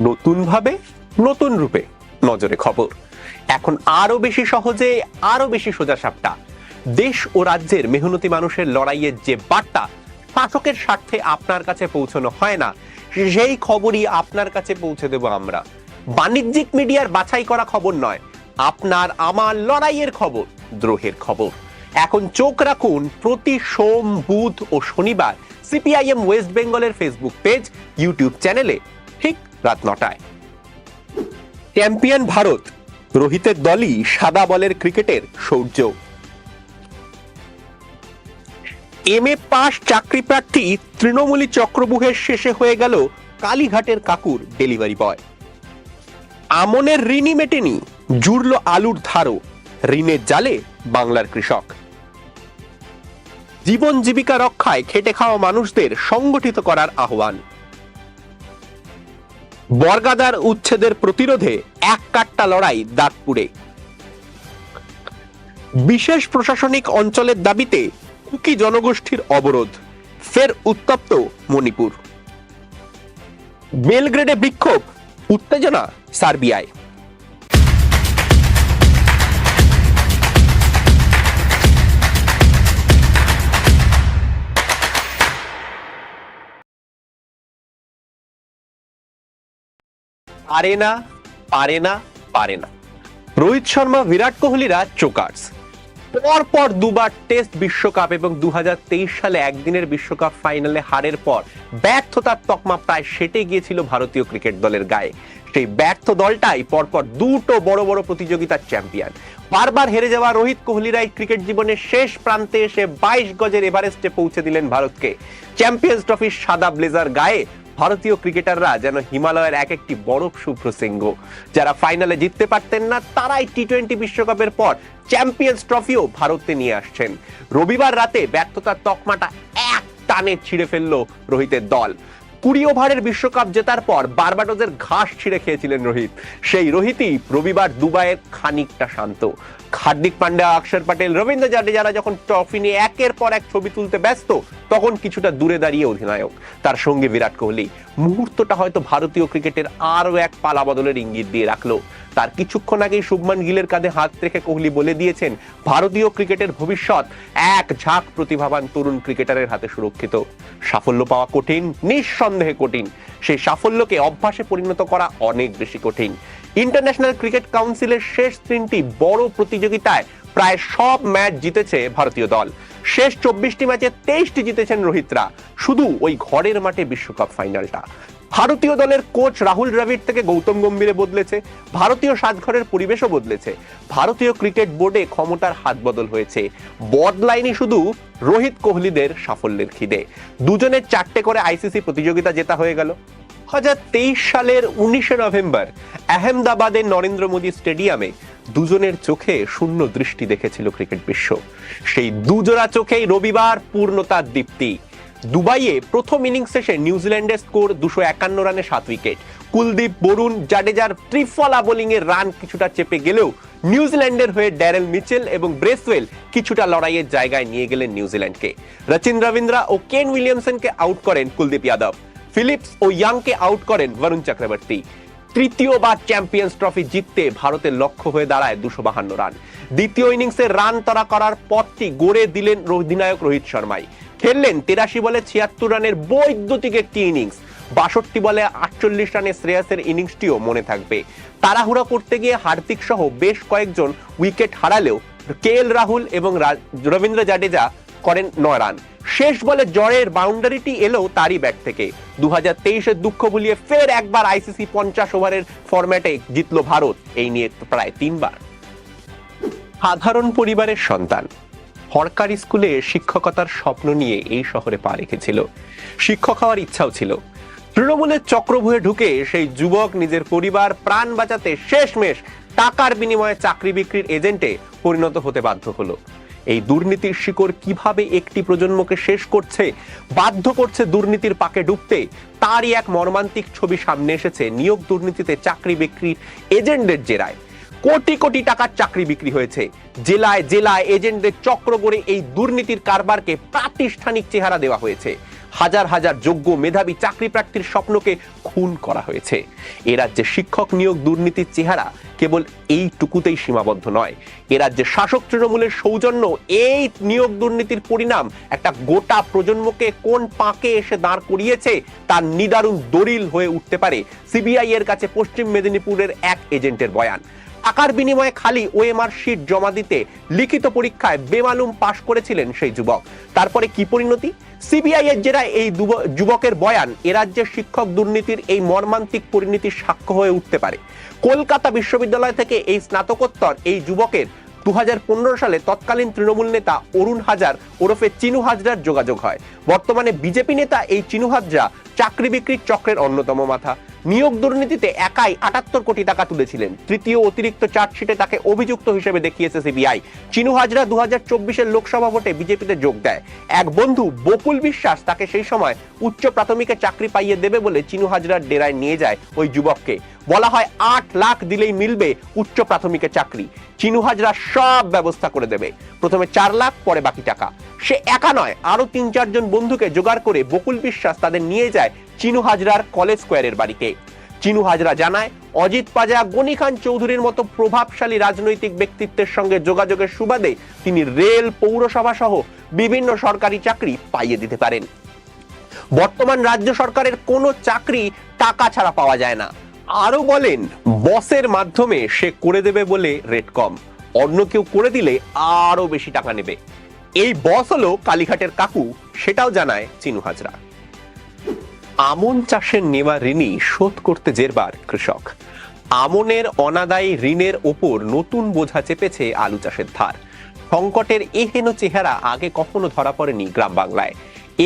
নতুনভাবে, নতুন রূপে নজরে খবর। এখন আরও বেশি সহজে আরও বেশি সোজা সাপটা দেশ ও রাজ্যের মেহনতি মানুষের লড়াইয়ের যে বার্তা শাসকের স্বার্থে আপনার কাছে পৌঁছানো হয় না, সেই খবরই আপনার কাছে পৌঁছে দেব আমরা। বাণিজ্যিক মিডিয়ার বাছাই করা খবর নয়, আপনার আমার লড়াইয়ের খবর, দ্রোহের খবর। এখন চোখ রাখুন, প্রতি সোম, বুধ ও শনিবার সিপিআইএম ওয়েস্ট বেঙ্গলের ফেসবুক পেজ, ইউটিউব চ্যানেলে ঠিক রাত নটায়। চ্যাম্পিয়ন ভারত রোহিতের দলই সাদা বলের ক্রিকেটের সৌর্য। এম এ পাস চাকরি প্রার্থী তৃণমূলী চক্রবুহের শেষে হয়ে গেল কালীঘাটের কাকুর ডেলিভারি বয়। আমনের ঋণই মেটেনি জুড়ল আলুর ধারও, ঋণের জালে বাংলার কৃষক। জীবন জীবিকা রক্ষায় খেটে খাওয়া মানুষদের সংগঠিত করার আহ্বান। বর্গাদার উচ্ছেদের প্রতিরোধে এক কাট্টা লড়াই দাগপুরে বিশেষ প্রশাসনিক অঞ্চলের দাবিতে কুকি জনগোষ্ঠীর অবরোধ, ফের উত্তপ্ত মণিপুর। বেলগ্রেডে বিক্ষোভ, উত্তেজনা সার্বিয়ায়। পারে না পারে না পারে না। রোহিত শর্মা, বিরাট কোহলিরা চোকার্স। পর দুবার টেস্ট বিশ্বকাপ এবং দু সালে একদিনের বিশ্বকাপ ফাইনালে হারের পর ব্যর্থতার তকমা প্রায় সেটে গিয়েছিল ভারতীয় ক্রিকেট দলের গায়ে। সেই ব্যর্থ দলটাই পরপর দুটো বড় বড় প্রতিযোগিতার চ্যাম্পিয়ন। বারবার হেরে যাওয়া রোহিত কোহলিরাই ক্রিকেট জীবনের শেষ প্রান্তে এসে বাইশ গজের এভারেস্টে পৌঁছে দিলেন ভারতকে। চ্যাম্পিয়ন্স ট্রফির সাদা ব্লেজার গায়ে ভারতীয় ক্রিকেটাররা যেন হিমালয়ের এক একটি বরফ শুভ্র সিংহ যারা ফাইনালে জিততে পারতেন না, তারাই টি টোয়েন্টি বিশ্বকাপের পর চ্যাম্পিয়ন্স ট্রফিও ভারতে নিয়ে আসছেন। রবিবার রাতে ব্যর্থতার তকমাটা এক টানে ছিঁড়ে ফেলল রোহিতের দল। কুড়ি ওভারের বিশ্বকাপ জেতার পর বারবাডোজের ঘাস ছিঁড়ে খেয়েছিলেন রোহিত। সেই রোহিতই রবিবার দুবাইয়ের খানিকটা শান্ত। হার্দিক পান্ডা, অক্ষর প্যাটেল রবীন্দ্র জাডেজারা যখন ট্রফি নিয়ে একের পর এক ছবি তুলতে ব্যস্ত তখন কিছুটা দূরে দাঁড়িয়ে অধিনায়ক। তার সঙ্গে বিরাট কোহলি মুহূর্তটা হয়তো ভারতীয় ক্রিকেটের আরও এক পালা বদলের ইঙ্গিত দিয়ে রাখল। তার কিছুক্ষণ আগেই শুভমান গিলের কাঁধে হাত রেখে কোহলি বলে দিয়েছেন, ভারতীয় ক্রিকেটের ভবিষ্যৎ এক ঝাঁক প্রতিভাবান তরুণ ক্রিকেটারের হাতে সুরক্ষিত। সাফল্য পাওয়া কঠিন, নিঃসন্দেহে কঠিন। সেই সাফল্যকে অভ্যাসে পরিণত করা অনেক বেশি কঠিন। ইন্টারন্যাশনাল ক্রিকেট কাউন্সিলের শেষ তিনটি বড় প্রতিযোগিতায় প্রায় সব ম্যাচ জিতেছে ভারতীয় দল। শেষ চব্বিশটি ম্যাচে তেইশটি জিতেছেন রোহিতরা। শুধু ওই ঘরের মাঠে বিশ্বকাপ ফাইনালটা। ভারতীয় দলের কোচ রাহুল দ্রাবিড় থেকে গৌতম গম্ভীরে বদলেছে, ভারতীয় সাজঘরের পরিবেশও বদলেছে। ভারতীয় ক্রিকেট বোর্ডে ক্ষমতার হাত বদল হয়েছে। বদলাইনি শুধু রোহিত কোহলিদের সাফল্যের খিদে। দুজনের চারটে করে আইসিসি প্রতিযোগিতা জেতা হয়ে গেল। সালের উনিশে নভেম্বর আহমেদাবাদের নরেন্দ্র মোদী স্টেডিয়ামে দুজনের চোখে শূন্য দৃষ্টি দেখেছিল ক্রিকেট বিশ্ব। সেই দুজোড়া চোখেই রবিবার পূর্ণতার দীপ্তি। দুবাইয়ে প্রথম ইনিংস শেষে নিউজিল্যান্ডের স্কোর দুশো একান্ন রানে সাত উইকেট। কুলদীপ, বরুণ, জাডেজার ত্রিফলা বোলিং এর রান কিছুটা চেপে গেলেও নিউজিল্যান্ডের হয়ে ড্যারেল মিচেল এবং ব্রেসওয়েল কিছুটা লড়াইয়ের জায়গায় নিয়ে গেলেন নিউজিল্যান্ডকে। রচিন রবীন্দ্রা ও কেন উইলিয়ামসনকে আউট করেন কুলদীপ যাদব। ফিলিপস ও ইয়াংকে আউট করেন বরুণ চক্রবর্তী। তৃতীয়বার চ্যাম্পিয়ন্স ট্রফি জিততে ভারতের লক্ষ্য হয়ে দাঁড়ায় দুশো বাহান্ন রান। দ্বিতীয় ইনিংসে রান তারা করার পথটি গড়ে দিলেন অধিনায়ক রোহিত শর্মাই। খেললেন তেরাশি বলে ছিয়াত্তর রানের বৈদ্যুতিক একটি ইনিংস। বাষট্টি বলে আটচল্লিশ রানের শ্রেয়াসের ইনিংসটিও মনে থাকবে। তাড়াহুড়া করতে গিয়ে হার্দিক সহ বেশ কয়েকজন উইকেট হারালেও কে এল রাহুল এবং রবীন্দ্র জাডেজা করেন নয় রান। শেষ বলে জ্বরের বাউন্ডারিটি এলো তারই ব্যাট থেকে। দু হাজার তেইশের দুঃখ ভুলিয়ে ফের একবার আইসিসি পঞ্চাশ ওভারের ফরম্যাটে জিতলো ভারত। এই নিয়ে প্রায় তিনবার। সাধারণ পরিবারের সন্তান। সরকারি স্কুলে শিক্ষকতার স্বপ্ন নিয়ে এই শহরে পা রেখেছিল। শিক্ষক হওয়ার ইচ্ছাও ছিল। তৃণমূলের চক্রভুয়ে ঢুকে সেই যুবক নিজের পরিবার, প্রাণ বাঁচাতে শেষমেশ টাকার বিনিময়ে চাকরি বিক্রির এজেন্টে পরিণত হতে বাধ্য হলো। এই দুর্নীতির শিকড় কীভাবে একটি প্রজন্মকে শেষ করছে, বাধ্য করছে দুর্নীতির পাকে ডুবতে, তারই এক মর্মান্তিক ছবি সামনে এসেছে নিয়োগ দুর্নীতিতে চাকরি বিক্রির এজেন্টদের জেরায়। কোটি কোটি টাকার চাকরি বিক্রি হয়েছে। জেলায় জেলায় এজেন্টদের চক্র করে এই দুর্নীতির কারবারকে প্রাতিষ্ঠানিক চেহারা দেওয়া হয়েছে। হাজার হাজার যোগ্য মেধাবী চাকরি প্রার্থীর স্বপ্নকে খুন করা হয়েছে। এ রাজ্যে শিক্ষক নিয়োগ দুর্নীতির চেহারা কেবল এইটুকুতেই সীমাবদ্ধ নয়। এ রাজ্যে শাসক তৃণমূলের সৌজন্য এই নিয়োগ দুর্নীতির পরিণাম একটা গোটা প্রজন্মকে কোন পাকে এসে দাঁড় করিয়েছে তার নিদারুণ দলিল হয়ে উঠতে পারে সিবিআই এর কাছে পশ্চিম মেদিনীপুরের এক এজেন্টের বয়ান। টাকার বিনিময়ে খালি ওএমআর শিট জমা দিতে লিখিত পরীক্ষায় বেমালুম পাশ করেছিলেন সেই যুবক। তারপরে কি পরিণতি? সিবিআই এর জেরা এই যুবকের বয়ান, এ রাজ্যের শিক্ষক দুর্নীতির এই মর্মান্তিক পরিণতির সাক্ষ্য হয়ে উঠতে পারে। কলকাতা বিশ্ববিদ্যালয় থেকে এই স্নাতকোত্তর এই যুবকের দু হাজার পনেরো সালে তৎকালীন তৃণমূল নেতা অরুণ হাজার ওরফে চিনু হাজরার যোগাযোগ হয়। বর্তমানে বিজেপি নেতা এই চিনু হাজরা চাকরি বিক্রির চক্রের অন্যতম মাথা। নিয়োগ দুর্নীতিতে একাই আটাত্তর কোটি টাকা তুলেছিলেন। তৃতীয় অতিরিক্ত চার্জশিটে তাকে অভিযুক্ত হিসেবে দেখিয়েছে সিবিআই। চিনু হাজরা দু হাজার লোকসভা ভোটে বিজেপিতে যোগ দেয়। এক বন্ধু, বকুল বিশ্বাস, তাকে সেই সময় উচ্চ প্রাথমিকে চাকরি পাইয়ে দেবে বলে চিনু হাজরার ডেরায় নিয়ে যায় ওই যুবককে। বলা হয় আট লাখ দিলেই মিলবে উচ্চ প্রাথমিকে চাকরি। চিনু হাজরা সব ব্যবস্থা করে দেবে। প্রথমে চার লাখ, পরে বাকি টাকা। সে একা নয় আরও তিন চারজন বন্ধুকে জোগাড় করে বকুল বিশ্বাস তাদের নিয়ে যায় চিনু হাজরার কলেজ স্কোয়ারের বাড়িতে। চিনু হাজরা জানায়, অজিত পাজা, গনি খান চৌধুরীর মতো প্রভাবশালী রাজনৈতিক ব্যক্তিত্বের সঙ্গে যোগাযোগের সুবাদে তিনি রেল পৌরসভা সহ বিভিন্ন সরকারি চাকরি পাইয়ে দিতে পারেন। বর্তমান রাজ্য সরকারের কোনো চাকরি টাকা ছাড়া পাওয়া যায় না। আরও বলেন, বসের মাধ্যমে সে করে দেবে বলে রেট কম। অন্য কেউ করে দিলে আরও বেশি টাকা নেবে। এই বস হলো কালীঘাটের কাকু, সেটাও জানায় চিনু হাজরা। আমন চাষের নেওয়া ঋণই শোধ করতে জেরবার কৃষক। আমনের অনাদায়ী ঋণের ওপর নতুন বোঝা চেপেছে আলু চাষের ধার। সংকটের এহেন চেহারা আগে কখনো ধরা পড়েনি গ্রাম বাংলায়।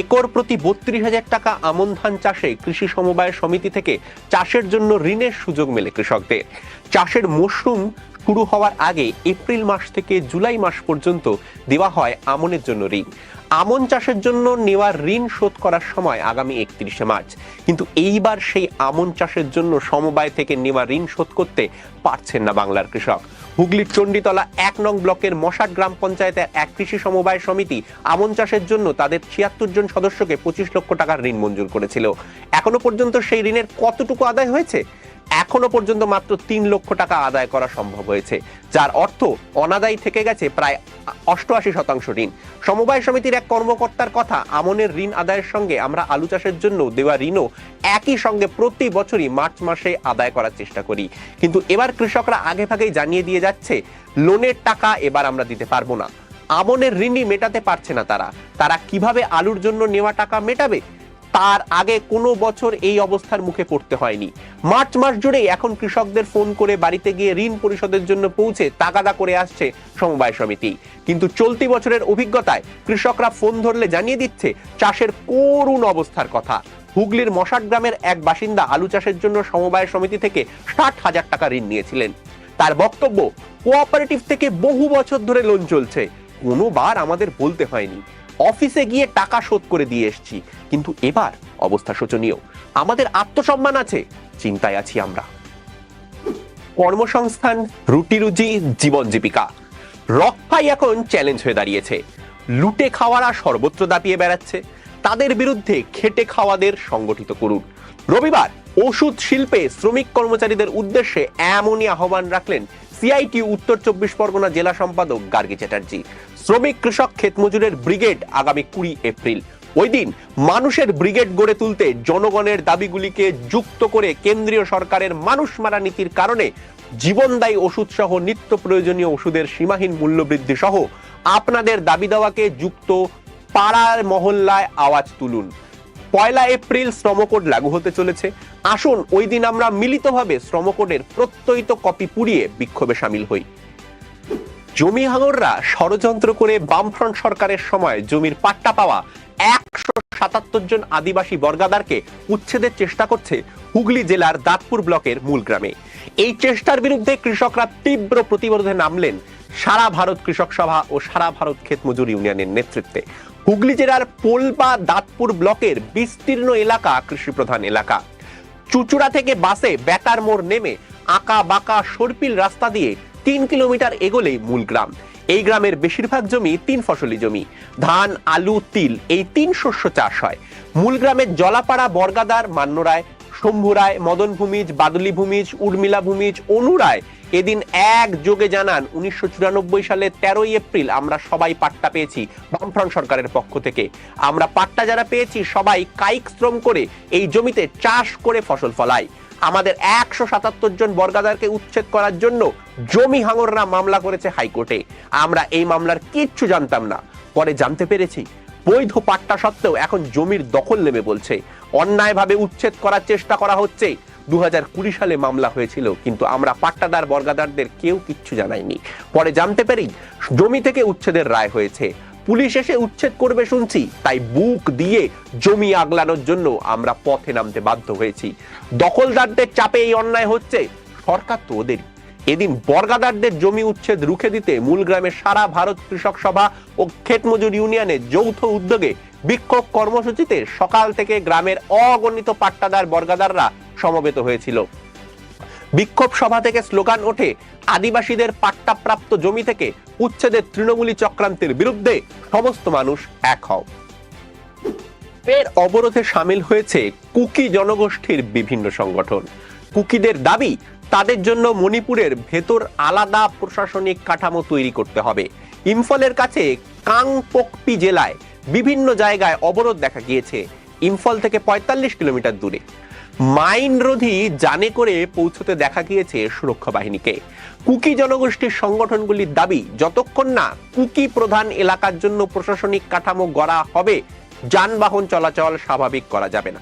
একর প্রতি বত্রিশ হাজার টাকা আমন ধান চাষে কৃষি সমবায় সমিতি থেকে চাষের জন্য ঋণের সুযোগ মেলে কৃষকদের। চাষের মরশুম শুরু হওয়ার আগে এপ্রিল মাস থেকে জুলাই মাস পর্যন্ত দেওয়া হয় আমনের জন্য ঋণ। আমন চাষের জন্য নেওয়া ঋণ শোধ করার সময় আগামী একত্রিশে মার্চ। কিন্তু এইবার সেই আমন চাষের জন্য সমবায় থেকে নেওয়া ঋণ শোধ করতে পারছেন না বাংলার কৃষক। হুগলির চণ্ডীতলা এক নং ব্লকের মশাট গ্রাম পঞ্চায়েতের এক কৃষি সমবায় সমিতি আমন চাষের জন্য তাদের ছিয়াত্তর জন সদস্যকে পঁচিশ লক্ষ টাকার ঋণ মঞ্জুর করেছিল। এখনও পর্যন্ত সেই ঋণের কতটুকু আদায় হয়েছে? এখনও পর্যন্ত মাত্র তিন লক্ষ টাকা আদায় করা সম্ভব হয়েছে, যার অর্থ অনাদায়ী থেকে গেছে প্রায় অষ্টআশি শতাংশ ঋণ। সমবায় সমিতির এক কর্মকর্তার কথা, আমনের ঋণ আদায়ের সঙ্গে আমরা আলু চাষের জন্য দেওয়া ঋণও একই সঙ্গে প্রতি বছরই মার্চ মাসে আদায় করার চেষ্টা করি। কিন্তু এবার কৃষকরা আগে ভাগেই জানিয়ে দিয়ে যাচ্ছে, লোনের টাকা এবার আমরা দিতে পারব না। আমনের ঋণই মেটাতে পারছে না তারা। তারা কীভাবে আলুর জন্য নেওয়া টাকা মেটাবে তার আগে কোনো বছর এই অবস্থার মুখে পড়তে হয়নি। মার্চ মাস জুড়েই এখন কৃষকদের ফোন করে বাড়িতে গিয়ে ঋণ পরিশোধের জন্য পৌঁছে তাগাদা করে আসছে সমবায় সমিতি। কিন্তু চলতি বছরের অভিজ্ঞতায় কৃষকরা ফোন ধরলে জানিয়ে দিচ্ছে, চাষের করুণ অবস্থার কথা। হুগলির মশাট গ্রামের এক বাসিন্দা আলু চাষের জন্য সমবায় সমিতি থেকে ষাট হাজার টাকা ঋণ নিয়েছিলেন। তার বক্তব্য, কোঅপারেটিভ থেকে বহু বছর ধরে লোন চলছে। কোনোবার আমাদের বলতে হয়নি। অফিসে গিয়ে টাকা শোধ করে দিয়ে এসছি। কিন্তু এবার অবস্থা শোচনীয়। আমাদের আত্মসম্মান আছে, চিন্তায় আছি আমরা। কর্মসংস্থান, রুটি রুজি, জীবন জীবিকা। রক্ষাই এখন চ্যালেঞ্জ হয়ে দাঁড়িয়েছে। লুটে খাওয়ারা সর্বত্র দাপিয়ে বেড়াচ্ছে। তাদের বিরুদ্ধে খেটে খাওয়াদের সংগঠিত করুন। রবিবার ওষুধ শিল্পে শ্রমিক কর্মচারীদের উদ্দেশ্যে এমনই আহ্বান রাখলেন সিআইটি উত্তর চব্বিশ পরগনা জেলা সম্পাদক গার্গী চ্যাটার্জি। শ্রমিক কৃষক ক্ষেতমজুরের ব্রিগেড আগামী কুড়ি এপ্রিল। ওই দিন মানুষের ব্রিগেড গড়ে তুলতে জনগণের দাবিগুলিকে যুক্ত করে কেন্দ্রীয় সরকারের মানুষ মারা নীতির কারণে জীবনদায়ী ওষুধ সহ নিত্য প্রয়োজনীয় ওষুধের সীমাহীন মূল্য বৃদ্ধি সহ আপনাদের দাবি দেওয়াকে যুক্ত পাড়ার মহল্লায় আওয়াজ তুলুন। পয়লা এপ্রিল শ্রমকোড লাগু হতে চলেছে। আসুন ওই দিন আমরা মিলিতভাবে শ্রমকোডের প্রত্যয়িত কপি পুড়িয়ে বিক্ষোভে সামিল হই। জমি হাঙররা ষড়যন্ত্র করে বামফ্রন্ট সরকারের সময় জমির পাট্টা পাওয়া একশো সাতাত্তর জন আদিবাসী বর্গাদারকে উচ্ছেদের চেষ্টা করছে হুগলি জেলার দাঁতপুর ব্লকের মূল গ্রামে। এই চেষ্টার বিরুদ্ধে কৃষকরা তীব্র প্রতিরোধে নামলেন সারা ভারত কৃষক সভা ও সারা ভারত ক্ষেত মজুর ইউনিয়নের নেতৃত্বে। হুগলি জেলার পোলবা দাঁতপুর ব্লকের বিস্তীর্ণ এলাকা কৃষি প্রধান এলাকা। চুচুড়া থেকে বাসে বেতার মোড় নেমে আঁকা বাঁকা সর্পিল রাস্তা দিয়ে তিন কিলোমিটার এগোলেই মূল গ্রাম। এই গ্রামের বেশিরভাগ জমি তিন ফসলি জমি। ধান, আলু, তিল, এই তিন শস্য চাষ হয়। মূল গ্রামের জলাপাড়া, বর্গাদার মান্যরায় শম্ভু রায়, মদন ভূমিজ, বাদলি ভূমিজ, উর্মিলা ভূমিজ, অনু রায় এদিন এক যোগে জানান উনিশশো সালে তেরোই এপ্রিল আমরা সবাই পাট্টা পেয়েছি বামফ্রন্ট সরকারের পক্ষ থেকে। আমরা পাট্টা যারা পেয়েছি সবাই কায়িক শ্রম করে এই জমিতে চাষ করে ফসল ফলায় আমাদের একশো সাতাত্তর জন বর্গাদারকে উচ্ছেদ করার জন্য জমি হাঙররা মামলা করেছে হাইকোর্টে। আমরা এই মামলার কিচ্ছু জানতাম না। পরে জানতে পেরেছি বৈধ পাট্টা সত্ত্বেও এখন জমির দখল নেবে বলছে। অন্যায়ভাবে উচ্ছেদ করার চেষ্টা করা হচ্ছে। দু সালে মামলা হয়েছিল, কিন্তু আমরা পাট্টাদার, বর্গাদারদের কেউ কিচ্ছু জানাইনি। পরে জানতে পেরেই জমি থেকে উচ্ছেদের রায় হয়েছে। পুলিশ এসে উচ্ছেদ করবে শুনছি, তাই বুক দিয়ে জমি আগলানোর জন্য আমরা পথে নামতে বাধ্য হয়েছি। দখলদারদের চাপে এই অন্যায় হচ্ছে। সরকার তো ওদেরই এদিন বর্গাদারদের জমি উচ্ছেদ রুখে দিতে মূল গ্রামের সারা ভারত কৃষক সভা ও ক্ষেতমজুর ইউনিয়নের যৌথ উদ্যোগে বিক্ষোভ কর্মসূচিতে সকাল থেকে গ্রামের অগণিত পাট্টাদার বর্গাদাররা সমবেত হয়েছিল। বিক্ষোভ সভা থেকে স্লোগান ওঠে, আদিবাসীদের পাট্টাপ্রাপ্ত জমি থেকে উচ্ছেদের তৃণমূলী চক্রান্তের বিরুদ্ধে সমস্ত মানুষ এক হও। এর অবরোধে সামিল হয়েছে কুকি জনগোষ্ঠীর বিভিন্ন সংগঠন। কুকিদের দাবি, তাদের জন্য মণিপুরের ভেতর আলাদা প্রশাসনিক কাঠামো তৈরি করতে হবে। ইম্ফলের কাছে কাংপোকপি জেলায় বিভিন্ন জায়গায় অবরোধ দেখা গিয়েছে। ইম্ফল থেকে পঁয়তাল্লিশ কিলোমিটার দূরে। মাইনরোধী জানে করে পৌঁছতে দেখা গিয়েছে সুরক্ষা বাহিনীকে। কুকি জনগোষ্ঠীর সংগঠনগুলির দাবি, যতক্ষণ না কুকি প্রধান এলাকার জন্য প্রশাসনিক কাঠামো গড়া হবে, যানবাহন চলাচল স্বাভাবিক করা যাবে না।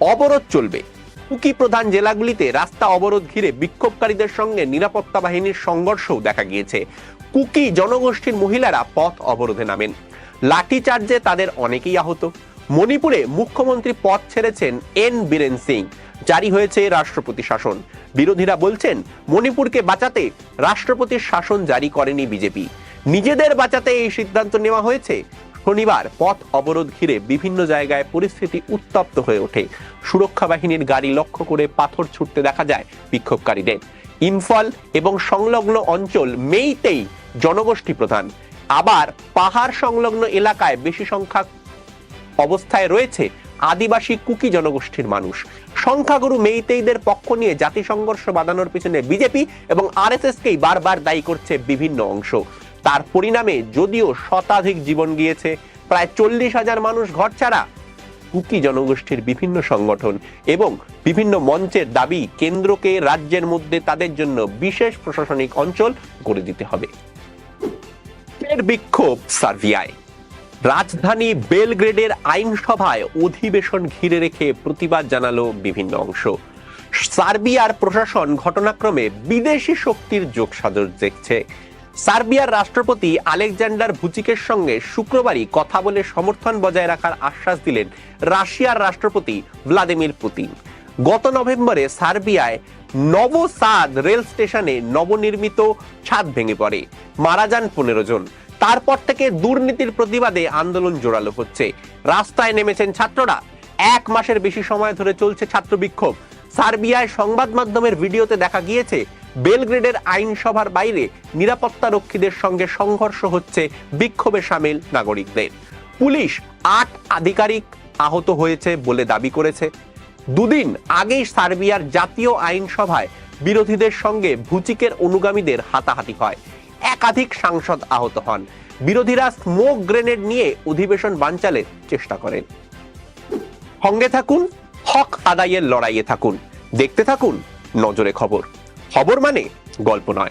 অবরোধ চলবে। কুকি প্রধান জেলাগুলিতে রাস্তা অবরোধ ঘিরে বিক্ষোভকারীদের সঙ্গে নিরাপত্তা বাহিনীর সংঘর্ষও দেখা গিয়েছে। কুকি জনগোষ্ঠীর মহিলারা পথ অবরোধে নামেন। লাঠিচার্জে তাদের অনেকেই আহত। মণিপুরে মুখ্যমন্ত্রী পদ ছেড়েছেন এন. বীরেন সিং, জারি হয়েছে রাষ্ট্রপতি শাসন। বিরোধীরা বলছেন, মণিপুরকে বাঁচাতে রাষ্ট্রপতির শাসন জারি করেনি বিজেপি। নিজেদের বাঁচাতে এই সিদ্ধান্ত নেওয়া হয়েছে। শনিবার পথ অবরোধ ঘিরে বিভিন্ন জায়গায় পরিস্থিতি উত্তপ্ত হয়ে ওঠে। সুরক্ষা বাহিনীর গাড়ি লক্ষ্য করে পাথর ছুটতে দেখা যায় বিক্ষোভকারীদের। ইম্ফল এবং সংলগ্ন অঞ্চল মেইতেই জনগোষ্ঠী প্রধান। আবার পাহাড় সংলগ্ন এলাকায় বেশি সংখ্যক অবস্থায় রয়েছে আদিবাসী কুকি জনগোষ্ঠীর মানুষ। সংখ্যাগুরু মেইতেইদের পক্ষ নিয়ে জাতি সংঘর্ষ বাঁধানোর পিছনে বিজেপি এবং আরএসএসকেই বারবার দায়ী করছে বিভিন্ন অংশ। তার পরিণামে যদিও শতাধিক জীবন গিয়েছে, প্রায় চল্লিশ হাজার মানুষ ঘর ছাড়া কুকি জনগোষ্ঠীর বিভিন্ন সংগঠন এবং বিভিন্ন মঞ্চের দাবি কেন্দ্রকে রাজ্যের মধ্যে তাদের জন্য বিশেষ প্রশাসনিক অঞ্চল গড়ে দিতে হবে। ফের বিক্ষোভ সার্বিয়ায়। রাজধানী বেলগ্রেডের আইনসভায় অধিবেশন ঘিরে রেখে প্রতিবাদ জানালো বিভিন্ন অংশ। সার্বিয়ার প্রশাসন ঘটনাক্রমে বিদেশি শক্তির যোগসাজশ দেখছে। সার্বিয়ার রাষ্ট্রপতি আলেকজান্ডার ভুচিকের সঙ্গে শুক্রবারই কথা বলে সমর্থন বজায় রাখার আশ্বাস দিলেন রাশিয়ার রাষ্ট্রপতি ভ্লাদিমির পুতিন। গত নভেম্বরে সার্বিয়ায় নবসাদ রেল স্টেশনে নবনির্মিত ছাদ ভেঙে পড়ে। মারা যান পনেরো জন। তারপর থেকে দুর্নীতির প্রতিবাদে আন্দোলন জোরালো হচ্ছে। রাস্তায় নেমেছেন ছাত্ররা। এক মাসের বেশি সময় ধরে চলছে ছাত্র বিক্ষোভ। সার্বিয়ায় সংবাদ মাধ্যমের ভিডিওতে দেখা গিয়েছে, বেলগ্রেডের আইনসভার বাইরে নিরাপত্তা রক্ষীদের সঙ্গে সংঘর্ষ হচ্ছে বিক্ষোভে সামিল নাগরিকদের। পুলিশ আট আধিকারিক আহত হয়েছে বলে দাবি করেছে। দুদিন আগেই সার্বিয়ার জাতীয় আইনসভায় বিরোধীদের সঙ্গে ভুচিকের অনুগামীদের হাতাহাতি হয়। একাধিক সাংসদ আহত হন। বিরোধীরা স্মোক গ্রেনেড নিয়ে অধিবেশন বানচালের চেষ্টা করেন। সঙ্গে থাকুন, হক আদায়ের লড়াইয়ে থাকুন। দেখতে থাকুন, নজরে খবর। খবর মানে গল্প নয়।